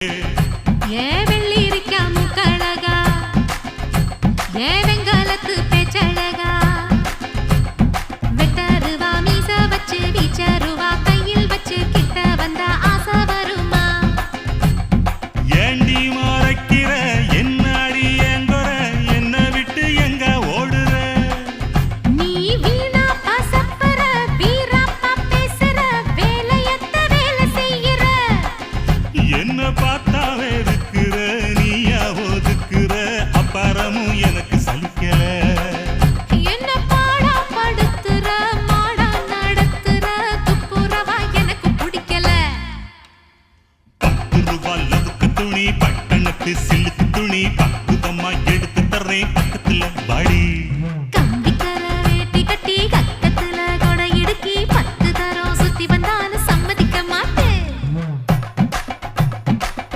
ஏ வெள்ளி இருக்கா முக்கழகா ஏ என்ன பார்த்தா வெறுக்கிற நீயா ஒதுக்குற அப்பாரமும் எனக்கு சலிக்கல. என்ன பாடா படுத்துற மாடா நடத்துற துப்புரவா எனக்கு பிடிக்கல. பத்து ரூபாய் லவுக்கு துணி பட்டணத்து சில்லு